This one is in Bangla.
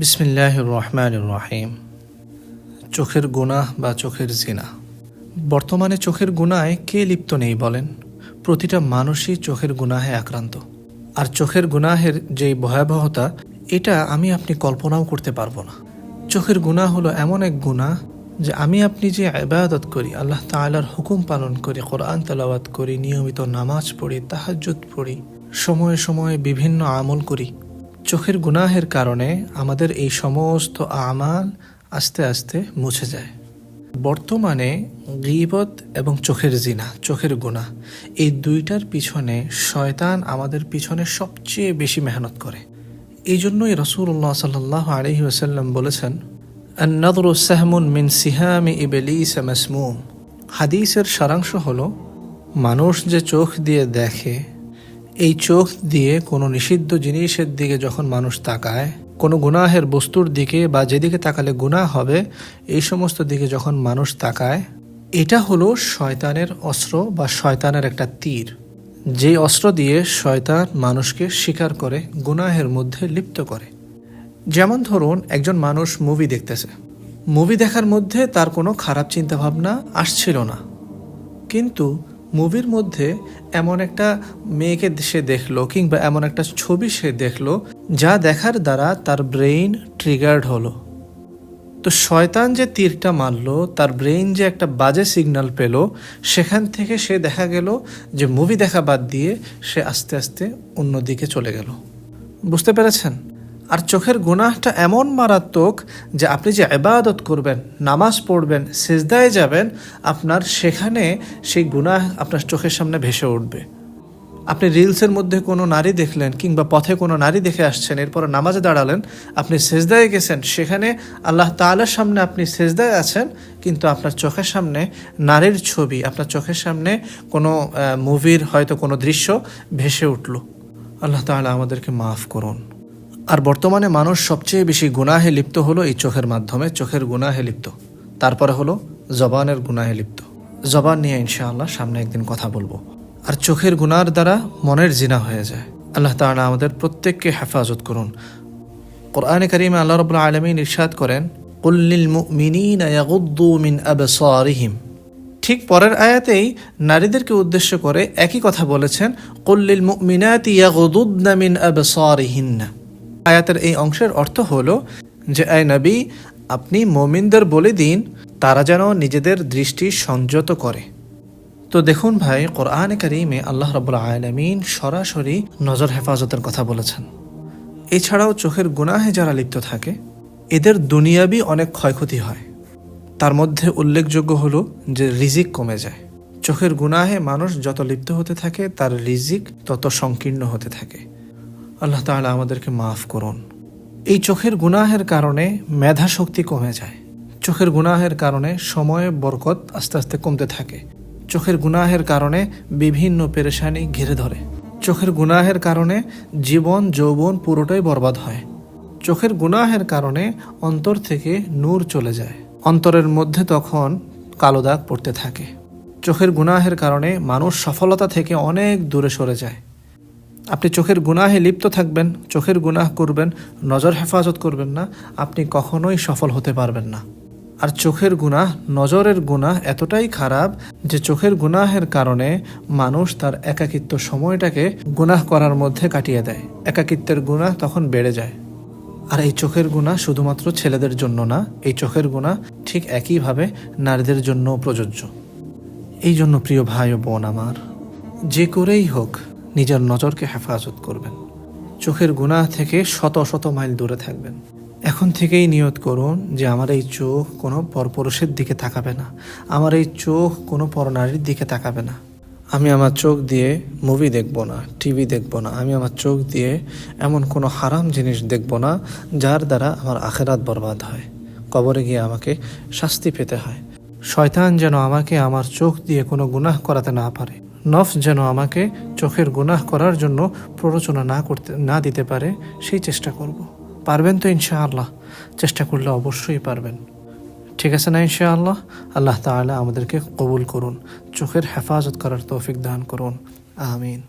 বিসমিল্লাহ রহমান রহিম চোখের গুনাহ বা চোখের জিনা। বর্তমানে চোখের গুনায় কে লিপ্ত নেই বলেন? প্রতিটা মানুষই চোখের গুনাহে আক্রান্ত। আর চোখের গুনাহের যেই ভয়াবহতা, এটা আমি আপনি কল্পনাও করতে পারব না। চোখের গুনাহ হলো এমন এক গুনাহ যে আমি আপনি যে ইবাদত করি, আল্লাহ তাআলার হুকুম পালন করি, কোরআন তেলাওয়াত করি, নিয়মিত নামাজ পড়ি, তাহাজ্জুদ পড়ি, সময়ে সময়ে বিভিন্ন আমল করি চোখের গুনাহের কারণে আমাদের এই সমস্ত আমাল আস্তে আস্তে মুছে যায়। বর্তমানে গিবত এবং চোখের জিনা, চোখের গুণা এই দুইটার পিছনে শয়তান আমাদের পিছনে সবচেয়ে বেশি মেহনত করে। এই জন্যই রসুল্লাহ সাল আলহি আসাল্লাম বলেছেন সাহমুন মিন সিহামি ইবেলিস মাসমুম। হাদিসের সারাংশ হল, মানুষ যে চোখ দিয়ে দেখে এই চোখ দিয়ে কোনো নিষিদ্ধ জিনিসের দিকে যখন মানুষ তাকায়, কোনো গুনাহের বস্তুর দিকে বা যেদিকে তাকালে গুনাহ হবে, এই সমস্ত দিকে যখন মানুষ তাকায়, এটা হলো শয়তানের অস্ত্র বা শয়তানের একটা তীর। যে অস্ত্র দিয়ে শয়তান মানুষকে শিকার করে, গুনাহের মধ্যে লিপ্ত করে। যেমন ধরুন, একজন মানুষ মুভি দেখতেছে। মুভি দেখার মধ্যে তার কোনো খারাপ চিন্তাভাবনা আসছিল না। কিন্তু মুভির মধ্যে এমন একটা মেয়েকে সে দেখল কিংবা এমন একটা ছবি সে দেখল যা দেখার দ্বারা তার ব্রেইন ট্রিগার্ড হলো। তো শয়তান যে তীরটা মারলো, তার ব্রেইন যে একটা বাজে সিগন্যাল পেল, সেখান থেকে সে দেখা গেল যে মুভি দেখা বাদ দিয়ে সে আস্তে আস্তে অন্যদিকে চলে গেল। বুঝতে পেরেছেন? আর চোখের গুনাহটা এমন মারাত্মক যে আপনি যে ইবাদত করবেন, নামাজ পড়বেন, সেজদায় যাবেন, আপনার সেখানে সেই গুনাহ আপনার চোখের সামনে ভেসে উঠবে। আপনি রিলসের মধ্যে কোনো নারী দেখলেন কিংবা পথে কোনো নারী দেখে আসছেন, এরপর নামাজে দাঁড়ালেন, আপনি সেজদায় গেছেন, সেখানে আল্লাহ তাআলার সামনে আপনি সেজদায় আছেন, কিন্তু আপনার চোখের সামনে নারীর ছবি, আপনার চোখের সামনে কোনো মুভির হয়তো কোনো দৃশ্য ভেসে উঠল। আল্লাহ তাআলা আমাদেরকে মাফ করুন। আর বর্তমানে মানুষ সবচেয়ে বেশি গুনাহে লিপ্ত হলো এই চোখের মাধ্যমে। চোখের গুনাহে লিপ্ত। তারপরে হলো জবানের গুনাহে লিপ্ত। জবান নিয়ে ইনশাআল্লাহ সামনে একদিন কথা বলব। আর চোখের গুনার দ্বারা মনের জিনা হয়ে যায়। আল্লাহ তাআলা আমাদের প্রত্যেককে হেফাজত করুন। কোরআনে করিমে আল্লাহ রবুল্লা আলমিন ইরশাদ করেন ইয়াগুদ্দু মিন ঠিক পরের আয়াতেই নারীদেরকে উদ্দেশ্য করে একই কথা বলেছেন কুল্লিল মুমিনাতি ইয়াগুদুদনা মিন আবসারিহিন্না। আয়াতের এই অংশের অর্থ হলো যে আয় নবী, আপনি মোমিনদের বলে দিন, তারা যেন নিজেদের দৃষ্টি সংযত করে। তো দেখুন ভাই, কোরআনে কারিমে আল্লাহ রবুল আলমিন সরাসরি নজর হেফাজতের কথা বলেছেন। এছাড়াও চোখের গুনাহে যারা লিপ্ত থাকে, এদের দুনিয়াবি অনেক ক্ষয়ক্ষতি হয়। তার মধ্যে উল্লেখযোগ্য হলো যে, রিজিক কমে যায়। চোখের গুনাহে মানুষ যত লিপ্ত হতে থাকে, তার রিজিক তত সংকীর্ণ হতে থাকে। আল্লাহ তাআলা আমাদেরকে মাফ করুন। এই চোখের গুনাহের কারণে মেধা শক্তি কমে যায়। চোখের গুনাহের কারণে সময়ে, বরকত আস্তে আস্তে কমতে থাকে। চোখের গুনাহের কারণে বিভিন্ন পেরেশানি ঘিরে ধরে। চোখের গুনাহের কারণে জীবন, যৌবন পুরোটাই বরবাদ হয়। চোখের গুনাহের কারণে অন্তর থেকে নূর চলে যায়। অন্তরের মধ্যে তখন কালো দাগ পড়তে থাকে। চোখের গুনাহের কারণে মানুষ সফলতা থেকে অনেক দূরে সরে যায়। আপনি চোখের গুনাহে লিপ্ত থাকবেন, চোখের গুনাহ করবেন, নজর হেফাজত করবেন না, আপনি কখনোই সফল হতে পারবেন না। আর চোখের গুনাহ, নজরের গুনাহ এতটাই খারাপ যে চোখের গুনাহের কারণে মানুষ তার একাকিত্ব সময়টাকে গুনাহ করার মধ্যে কাটিয়ে দেয়। একাকিত্বের গুনাহ তখন বেড়ে যায়। আর এই চোখের গুণা শুধুমাত্র ছেলেদের জন্য না, এই চোখের গুণা ঠিক একইভাবে নারীদের জন্য প্রযোজ্য। এই জন্য প্রিয় ভাই ও বোন আমার, যে করেই হোক নিজের নজরকে হেফাজত করবেন। চোখের গুনাহ থেকে শত শত মাইল দূরে থাকবেন। এখন থেকেই নিয়ত করুন যে আমার এই চোখ কোনো পরপুরুষের দিকে তাকাবে না। আমার এই চোখ কোনো পরনারীর দিকে তাকাবে না। আমি আমার চোখ দিয়ে মুভি দেখব না টিভি দেখব না। আমি আমার চোখ দিয়ে এমন কোনো হারাম জিনিস দেখব না, যার দ্বারা আমার আখেরাত বরবাদ হয়। কবরে গিয়ে আমাকে শাস্তি পেতে হয়। শয়তান যেন আমাকে আমার চোখ দিয়ে কোনো গুনাহ করাতে না পারে। নফস যেন আমাকে চোখের গুনাহ করার জন্য প্ররোচনা না করতে, না দিতে পারে, সেই চেষ্টা করব। পারবেন তো ইনশাআল্লাহ? চেষ্টা করলে অবশ্যই পারবেন। ঠিক আছে না ইনশা আল্লাহ আল্লাহ তালা আমাদেরকে কবুল করুন, চোখের হেফাজত করার তৌফিক দান করুন। আমিন।